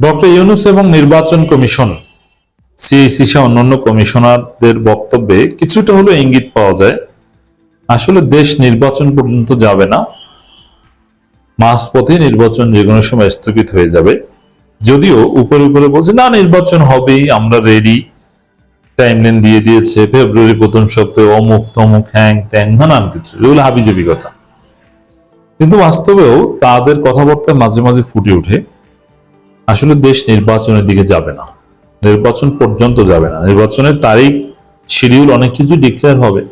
Doctor Yunus এবং নির্বাচন commission, CSE সহ অন্যান্য কমিশনারদের বক্তব্যে কিছুটা হলো ইঙ্গিত পাওয়া যায়, আসলে দেশ নির্বাচন পর্যন্ত যাবে না। মাস মাঝপথে নির্বাচন যে কোনো সময় স্থগিত হয়ে যাবে। যদিও উপরে উপরে বলছে, না, নির্বাচন হবেই, আমরা রেডি টাইমলাইন দিয়ে দিয়েছে ফেব্রুয়ারি প্রথম সপ্তাহে অমুক তমুক হ্যাং ট্যাং নানান কিছু, এগুলো হাবিজাবি কথা। কিন্তু বাস্তবেও তাদের কথাবার্তা মাঝে মাঝে ফুটে ওঠে। আসলে দেশ নির্বাচনের দিকে যাবে না। নির্বাচন পর্যন্ত যাবে না। নির্বাচনের তারিখ শিডিউল অনেক কিছু ডিক্লেয়ার হবে।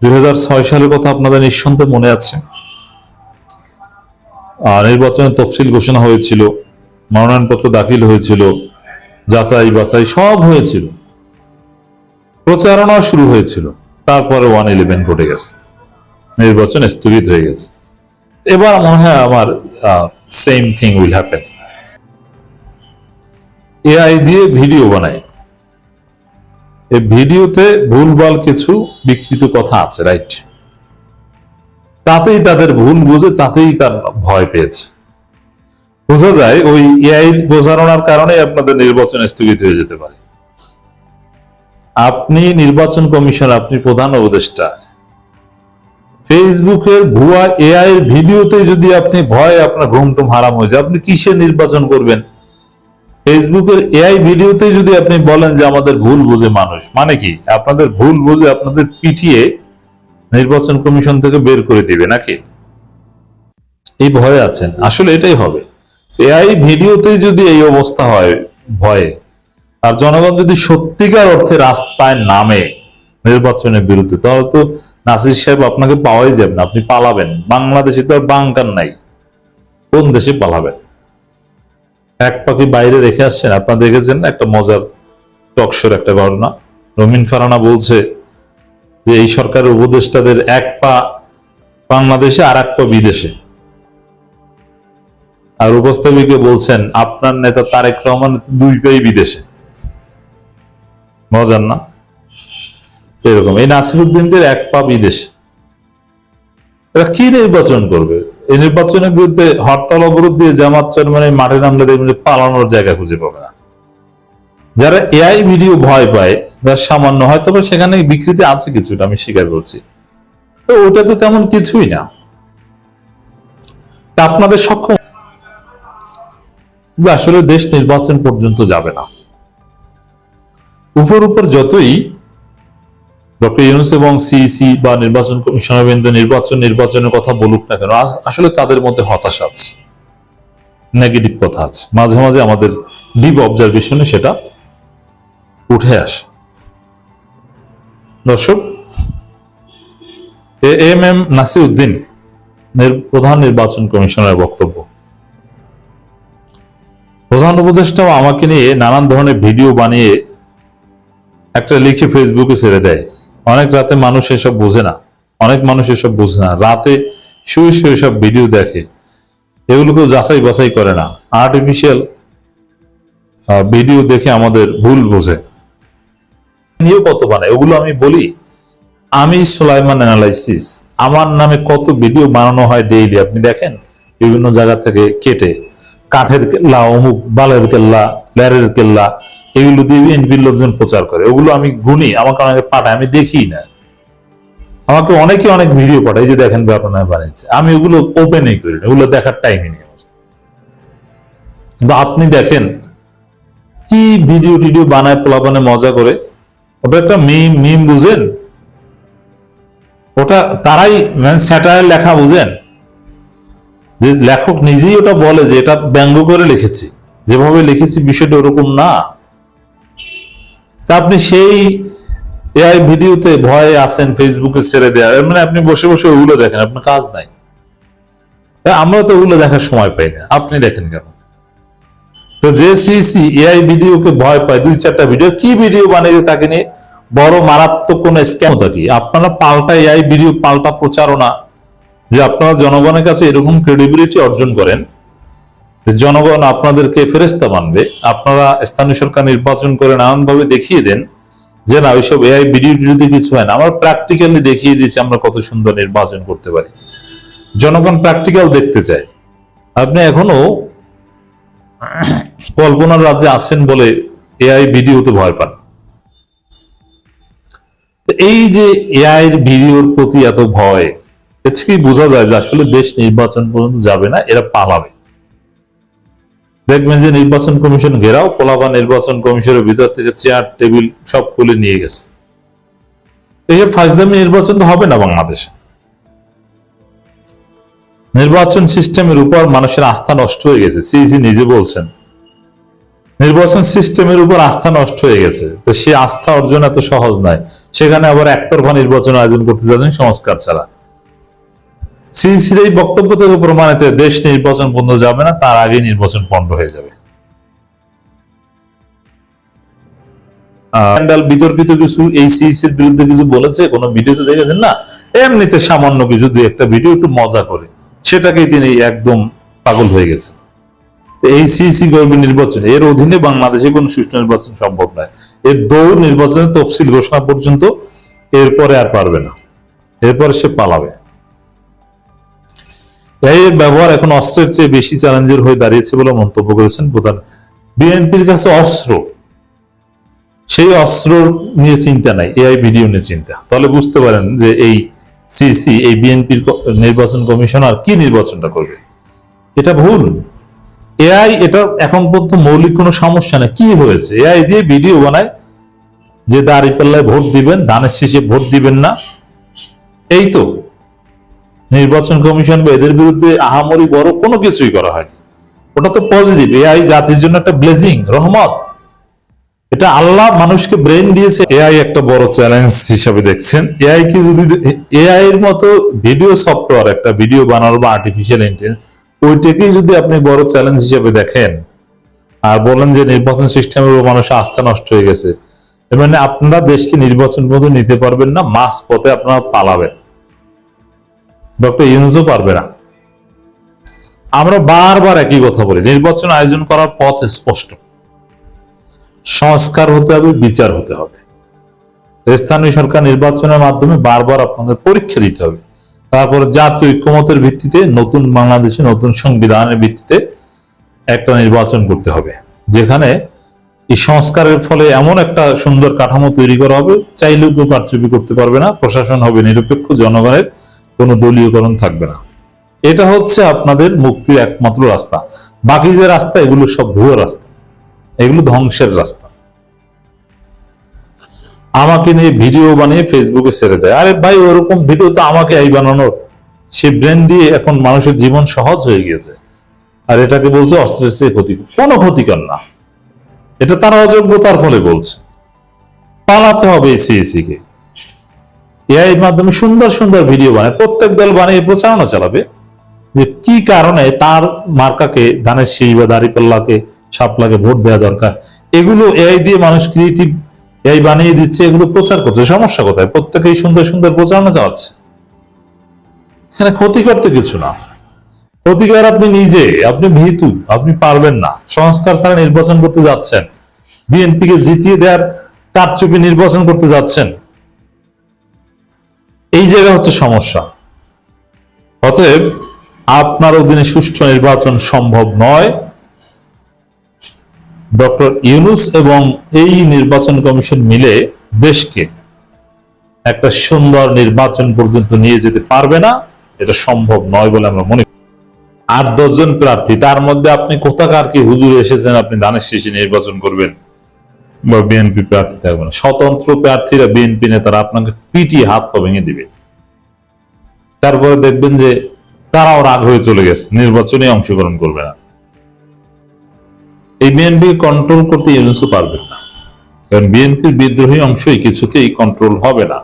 দুই হাজার ছয় সালের কথা আপনাদের নিঃসন্দেহে মনে আছে? নির্বাচনের তফসিল ঘোষণা হয়েছিল, মনোনয়নপত্র দাখিল হয়েছিল, যাচাই বাছাই সব হয়েছিল। প্রচারণা শুরু হয়েছিল। তারপরে ওয়ান ইলেভেন ঘটে গেছে। নির্বাচন স্থগিত হয়ে গেছে। এবার মনে হয় আমার same thing will happen AI দিয়ে ভিডিও বানায়। এই ভিডিওতে ভুলভাল কিছু বিকৃত কথা আছে, রাইট? তাতেই তাদের ভুল বুঝে তাতেই তার ভয় পেয়েছে। বোঝা যায় ওই এআই প্রচারণার কারণে আপনাদের নির্বাচন স্থগিত হয়ে যেতে পারে। আপনি নির্বাচন কমিশন, আপনি প্রধান উপদেষ্টা। ফেসবুকের ভুয়া এআই ভিডিওতে যদি আপনি ভয়, আপনার ঘুম টুম হারাম হয়ে যায়, আপনি কিসে নির্বাচন করবেন? ফেসবুকের এআই ভিডিওতে যদি আপনি বলেন যে আমাদের ভুল বুঝে মানুষ মানে কি? আপনাদের ভুল বুঝে আপনাদের পিটিয়ে নির্বাচন কমিশন থেকে বের করে দিবে নাকি? এই ভয়ে আছেন। আসলে এটাই হবে। এআই ভিডিওতে যদি এই অবস্থা হয়, ভয়ে, আর জনগণ যদি সত্যিকার অর্থে রাস্তায় নামে নির্বাচনের বিরুদ্ধে, তাহলে তো নাসির সাহেব আপনাকে পাওয়াই যাবে না, আপনি পালাবেন। বাংলাদেশে তো আর বাংকার নাই। কোন দেশে পালাবেন? এক পাখি বাইরে রেখে আসছেন, আপনারা দেখেছেন একটা মজার টকশোর একটা ঘটনা। রমিন ফারানা বলছে যে, এই সরকারের উপদেষ্টাদের এক পা বাংলাদেশে আর এক পা বিদেশে। আর উপস্থাপিকে বলছেন, আপনার নেতা তারেক রহমান দুই পাই বিদেশে। মজার না? এরকম। এই নাসিরুদ্দিনদের এক পা বিদেশে। এরা কি নির্বাচন করবে? এই নির্বাচনের বিরুদ্ধে হরতাল অবরোধ দিয়ে জামাত চরমানের মাঠে নামলে পালানোর জায়গা খুঁজে পাবে না। যারা এআই ভিডিও ভয় পায় বা সামান্য হয়তো বা সেখানে বিকৃতি আছে কিছুটা, আমি স্বীকার করছি। তো ওটা তো তেমন কিছুই না। আপনাদের সক্ষম আসলে দেশ নির্বাচন পর্যন্ত যাবে না। উপর উপর যতই ডক্টর ইউনুস এবং সিইসি বা নির্বাচন কমিশনার বৃন্দ নির্বাচন, নির্বাচনের কথা বলুক না কেন আসলে তাদের মধ্যে হতাশা আছে। নেগেটিভ কথা আছে। মাঝে মাঝে আমাদের ডিপ অবজারভেশনে সেটা উঠে আসে। দর্শক, A M M Nasir Uddin প্রধান নির্বাচন কমিশনারের বক্তব্য। প্রধান উপদেষ্টাও আমাকে নিয়ে নানান ধরনের ভিডিও বানিয়ে একটা লিখে ফেসবুকে ছেড়ে দেয়। অনেক রাতে মানুষ এসব বোঝে না। অনেক মানুষ এসব বোঝে না। রাতে শুয়ে শুয়ে সব ভিডিও দেখে। এগুলোকে যাচাই বাছাই করে না। আর্টিফিশিয়াল ভিডিও দেখে আমাদের ভুল বোঝে। নিয়েও কত বানায়? ওগুলো আমি বলি, আমি সুলাইমান অ্যানালাইসিস আমার নামে কত ভিডিও বানানো হয় ডেইলি আপনি দেখেন, বিভিন্ন জায়গা থেকে কেটে। কাঠের কেল্লা, অমুক বালের কেল্লা ল্যারের কেল্লা এগুলো দিয়ে বিএনপির লোকজন প্রচার করে। ওগুলো আমি গুনি, আমাকে অনেকে পাঠায়, আমি দেখি না। আমাকে অনেকে অনেক ভিডিও পাঠায় যে দেখেন ব্যাপার বানিয়েছে আমি ওগুলো ওপেনই করি না ওগুলো দেখার টাইমই নেই কিন্তু আপনি দেখেন, কি ভিডিও টিডিও বানায়, পোলাপানে মজা করে। ওটা একটা মিম মিম বুঝেন? ওটা তারাই মানে স্যাটার লেখা বুঝেন? যে লেখক নিজেই ওটা বলে যে এটা ব্যঙ্গ করে লিখেছি। যেভাবে লিখেছি বিষয়টা ওরকম না। তা আপনি সেই এআই ভিডিওতে ভয়ে আছেন ফেসবুকে ছেড়ে দেওয়া। এর মানে আপনি বসে বসে ওগুলো দেখেন, আপনার কাজ নাই। আমরা তো ওগুলো দেখার সময় পাই না, আপনি দেখেন কেন? তো যে সিসি এআই ভিডিওকে ভয় পায়, দুই চারটা ভিডিও, কি ভিডিও বানিয়ে তাকে নিয়ে বড় মারাত্মক কোন স্ক্যাম কি? আপনারা পাল্টা এআই ভিডিও, পাল্টা প্রচারণা, যে আপনারা জনগণের কাছে এরকম ক্রেডিবিলিটি অর্জন করেন জনগণ আপনাদেরকে ফেরেস্তা মানবে। আপনারা স্থানীয় সরকার নির্বাচন করে নানানভাবে দেখিয়ে দেন যে না, ওইসব এআই ভিডিও যদি কিছু হয় না। আমরা প্র্যাকটিক্যালি দেখিয়ে দিচ্ছি আমরা কত সুন্দর নির্বাচন করতে পারি। জনগণ প্র্যাকটিক্যাল দেখতে চায়। আপনি এখনও কল্পনার রাজ্যে আছেন বলে এআই ভিডিওতে ভয় পান। এই যে এআই ভিডিওর প্রতি এত ভয়, এ থেকেই বোঝা যায় যে আসলে দেশ নির্বাচন পর্যন্ত যাবে না, এরা পালাবে। দেখবেন যে নির্বাচন কমিশন ঘেরাও পোলাপা নির্বাচন কমিশনের ভিতর থেকে চেয়ার টেবিল সব খুলে নিয়ে গেছে। এই ফাজদামি নির্বাচন তো হবে না বাংলাদেশে। নির্বাচন সিস্টেমের উপর মানুষের আস্থা নষ্ট হয়ে গেছে। সিইসি নিজে বলছেন। নির্বাচন সিস্টেমের উপর আস্থা নষ্ট হয়ে গেছে। তো সে আস্থা অর্জন এত সহজ নয়। সেখানে আবার একতরফা নির্বাচন আয়োজন করতে যাচ্ছেন সংস্কার ছাড়া। সিইসির এই বক্তব্য থেকে প্রমাণিত দেশ নির্বাচন বন্ধ যাবে না, তার আগে নির্বাচন পণ্ড হয়ে যাবে। বিতর্কিত কিছু, এই বিরুদ্ধে কিছু বলেছে, কোন দেখেছেন না? এমনিতে সামান্য কিছু একটা ভিডিও একটু মজা করে। সেটাকেই তিনি একদম পাগল হয়ে গেছে এই সিইসি করবে নির্বাচন, এর অধীনে বাংলাদেশে কোনো সুষ্ঠু নির্বাচন সম্ভব নয়। এর দৌড় নির্বাচনের তফসিল ঘোষণা পর্যন্ত এরপরে আর পারবে না। এরপরে সে পালাবে। এই ব্যবহার এখন অস্ত্রের চেয়ে বেশি চ্যালেঞ্জের হয়ে দাঁড়িয়েছে বলে মন্তব্য করেছেন প্রধান। বিএনপির কাছে অস্ত্র, সেই অস্ত্র নিয়ে চিন্তা নাই, এআই ভিডিও নিয়ে চিন্তা। তাহলে বুঝতে পারেন যে এই সিসি, এই বিএনপির নির্বাচন কমিশনার কি নির্বাচনটা করবে। এটা ভুল। এআই এটা এখন পর্যন্ত মৌলিক কোনো সমস্যা নেই। কি হয়েছে? এআই দিয়ে ভিডিও বানায় যে দাঁড়ি পাল্লায় ভোট দিবেন ধানের শেষে ভোট দিবেন না। এই তো। নির্বাচন কমিশন বা এদের বিরুদ্ধে আহামরি বড় কোনো কিছুই করা হয়নি। ওটা তো পজিটিভ এআই জাতির জন্য একটা ব্লেজিং রহমত। এটা আল্লাহ মানুষকে ব্রেন দিয়েছে। এআই একটা বড় চ্যালেঞ্জ হিসাবে দেখছেন। এআই কি যদি এআই এর মতো ভিডিও সফটওয়্যার একটা ভিডিও বানানো বা আর্টিফিশিয়াল ইন্টেলিজেন্স ওইটাকেই যদি আপনি বড় চ্যালেঞ্জ হিসেবে দেখেন, আর বলেন যে নির্বাচন সিস্টেমের উপর মানুষের আস্থা নষ্ট হয়ে গেছে মানে আপনারা দেশকে নির্বাচন মতো নিতে পারবেন না মাস পথে আপনারা পালাবেন। ডক্টর ইউনুসও পারবে না। আমরা বারবার একই কথা বলি, নির্বাচন আয়োজন করার পথ স্পষ্ট। সংস্কার হতে হবে, বিচার হতে হবে। স্থানীয় সরকার নির্বাচনের মাধ্যমে বারবার আপনাদের পরীক্ষা দিতে হবে। তারপর জাতীয় ঐক্যমতের ভিত্তিতে, নতুন বাংলাদেশে নতুন সংবিধানের ভিত্তিতে একটা নির্বাচন করতে হবে। যেখানে এই সংস্কারের ফলে এমন একটা সুন্দর কাঠামো তৈরি করা হবে, চাইলেও কেউ কারচুপি করতে পারবে না, প্রশাসন হবে নিরপেক্ষ, জনগণের কোনো দলীয়করণ থাকবে না। এটা হচ্ছে আপনাদের মুক্তির একমাত্র রাস্তা। বাকি যে রাস্তা, এগুলো সব ভুয়ো রাস্তা। এগুলো ধ্বংসের রাস্তা। আমাকে নিয়ে ভিডিও বানিয়ে ফেসবুকে ছেড়ে দেয়। আরে ভাই, ওরকম ভিডিও তো আমাকে এই বানানোর। সে ব্রেন দিয়ে এখন মানুষের জীবন সহজ হয়ে গিয়েছে। আর এটাকে বলছে অস্ত্রের চেয়ে ক্ষতিকর কোনো ক্ষতিকর না। এটা তার অযোগ্যতার ফলে বলছে। পালাতে হবে সিএসি কে। এআই মাধ্যমে সুন্দর সুন্দর ভিডিও বানায়। প্রত্যেক দল বানিয়ে প্রচারণা চালাবে। যে কি কারণে তার মার্কাকে ধানের শীষ বা দাঁড়িপাল্লাকে সাপলাকে ভোট দেওয়া দরকার? এগুলো এআই দিয়ে মানুষ ক্রিয়েটিভ এআই বানিয়ে দিচ্ছে, এগুলো প্রচার করছে। সমস্যা কোথায়? প্রত্যেকেই সুন্দর সুন্দর প্রচারণা চালাচ্ছে। এখানে ক্ষতি করতে কিছু না। ক্ষতিকার আপনি নিজে, আপনি ভীতু, আপনি পারবেন না। সংস্কার ছাড়া নির্বাচন করতে যাচ্ছেন। বিএনপি কে জিতিয়ে দেওয়ার কারচুপি নির্বাচন করতে যাচ্ছেন। এই জায়গা হচ্ছে সমস্যা। অতএব আপনার অধীনে সুষ্ঠু নির্বাচন সম্ভব নয়। ডক্টর ইউনুস এবং এই নির্বাচন কমিশন মিলে দেশকে একটা সুন্দর নির্বাচন পর্যন্ত নিয়ে যেতে পারবে না। এটা সম্ভব নয় বলে আমরা মনে করি। আট দশজন প্রার্থী, তার মধ্যে আপনি কোথাকার কি হুজুর এসেছেন, আপনি ধানের শেষে নির্বাচন করবেন? বা বিএনপি প্রার্থী থাকবেন স্বতন্ত্র প্রার্থীরা বিএনপি নেতারা আপনাকে পিটিয়ে হাত পা ভেঙে দিবে। তারপরে দেখবেন যে তারাও রাগ হয়ে চলে গেছে নির্বাচনে অংশগ্রহণ করবে না। এই বিএনপি কন্ট্রোল করতে ইউনুসও পারবেন না। কারণ বিএনপির বিদ্রোহী অংশই কিছুতেই কন্ট্রোল হবে না।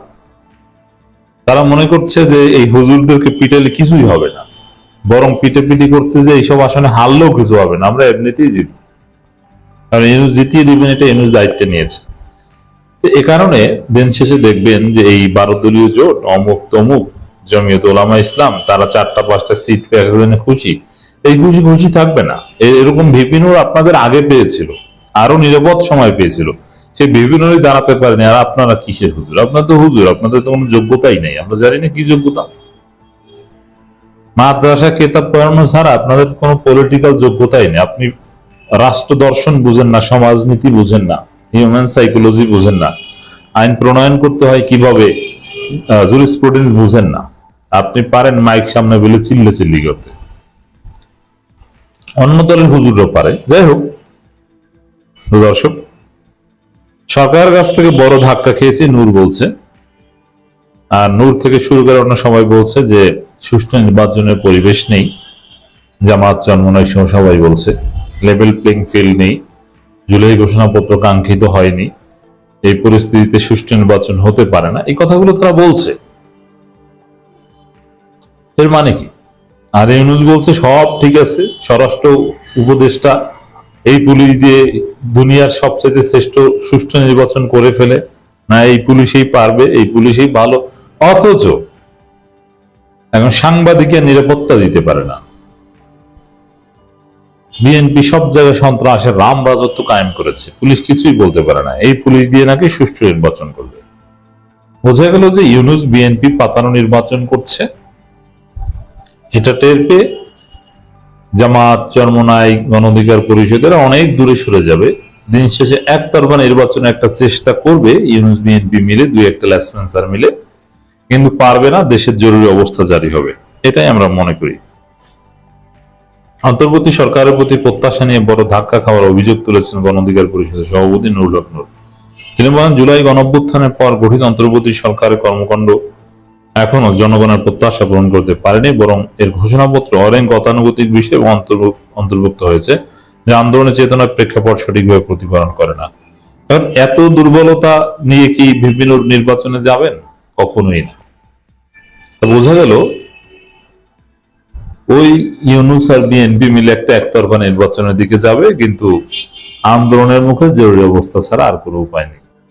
তারা মনে করছে যে এই হুজুরদেরকে পিটালে কিছুই হবে না। বরং পিটে পিটি করতে যে এইসব আসনে হারলেও কিছু হবে না, আমরা এমনিতেই জিতব। কারণ ইউনুস জিতিয়ে দিবেন, এটা ইউনুস দায়িত্ব নিয়েছে। এ কারণে দিন শেষে দেখবেন যে এই বারো দলীয় জোট, অমুক তমুক, জমিয়ত ওলামা ইসলাম, তারা চারটা, পাঁচটা সিট পেয়ে একজনে খুশি। এই খুশি খুশি থাকবে না। এরকম ভিপিনুর আপনাদের আগে পেয়েছিল আরও নিরাপদ সময় পেয়েছিল। সে বিভিন্নই দাঁড়াতে পারেনি। আর আপনারা কিসের হুজুর? আপনার তো হুজুর, আপনাদের তো কোনো যোগ্যতাই নেই। আমরা জানি না কি যোগ্যতা। মাদ্রাসা, কেতাব পড়ানো ছাড়া আপনাদের কোনো পলিটিক্যাল যোগ্যতাই নেই। আপনি রাষ্ট্র দর্শন বুঝেন না সমাজনীতি বুঝেন না হিউম্যান সাইকোলজি বুঝেন না আইন প্রণয়ন করতে হয় কীভাবে জুরিসপ্রুডেন্স বুঝেন না। আপনি পারেন মাইক সামনে বলে চিল্লে চিল্লি করতে। অন্য দলের হুজুরও পারে। যাই হোক। দর্শক সরকারের কাছ থেকে বড় ধাক্কা খেয়েছে নূর বলছে। আর নূর থেকে শুরু করে অন্য সবাই বলছে যে সুষ্ঠু নির্বাচনের পরিবেশ নেই। জামাত চন্মনয় সহ সবাই বলছে। লেভেল প্লেইং ফিল্ড নেই। জুলাই ঘোষণাপত্র কাঙ্ক্ষিত হয়নি। এই পরিস্থিতিতে সুষ্ঠু নির্বাচন হতে পারে না। এই কথাগুলো তারা বলছে। এর মানে কি? আর ইউনুস বলছে, সব ঠিক আছে। স্বরাষ্ট্র উপদেষ্টা এই পুলিশ দিয়ে দুনিয়ার সবচেয়ে শ্রেষ্ঠ সুষ্ঠু নির্বাচন করে ফেলে। না, এই পুলিশই পারবে, এই পুলিশই ভালো। অথচ এখন সাংবাদিকের নিরাপত্তা দিতে পারে না। বিএনপি সব জায়গায় সন্ত্রাসের রাম রাজত্ব কায়েম করেছে। পুলিশ কিছুই বলতে পারে না। এই পুলিশ দিয়ে নাকি সুষ্ঠু নির্বাচন করবে। বোঝা গেল যে ইউনুস বিএনপি পাতানো নির্বাচন করছে। এটা টের পেয়ে জামাত, চরমনাই গণ অধিকার পরিষদের অনেক দূরে সরে যাবে। দিন শেষে একতরফা নির্বাচনে একটা চেষ্টা করবে ইউনুস বিএনপি মিলে, দুই একটা ল্যাসপেন্সার মিলে। কিন্তু পারবে না, দেশের জরুরি অবস্থা জারি হবে। এটাই আমরা মনে করি। অন্তর্বর্তী সরকারের প্রতি প্রত্যাশা নিয়ে বড় ধাক্কা খাওয়ার অভিযোগ তুলেছেন গণ অধিকার পরিষদের সভাপতি নুরুল হক নূর। তিনি বলেন জুলাই গণঅভ্যুত্থানের পর গঠিত অন্তর্বর্তী সরকারের কর্মকাণ্ড এখনও জনগণের প্রত্যাশা পূরণ করতে পারেনি, বরং এর ঘোষণাপত্র অনেক গতানুগতিক বিষয় অন্তর্ভুক্ত হয়েছে, যে আন্দোলনের চেতনার প্রেক্ষাপট সঠিকভাবে প্রতিপালন করে না। কারণ এত দুর্বলতা নিয়ে কি বিভিন্ন নির্বাচনে যাবেন? কখনোই না। বোঝা গেল ওই ইউনুস আর বিএনপি মিলে একটা একতরফা নির্বাচনের দিকে যাবে, কিন্তু আন্দোলনের মুখে জরুরি অবস্থা ছাড়া আর কোনো উপায় নেই।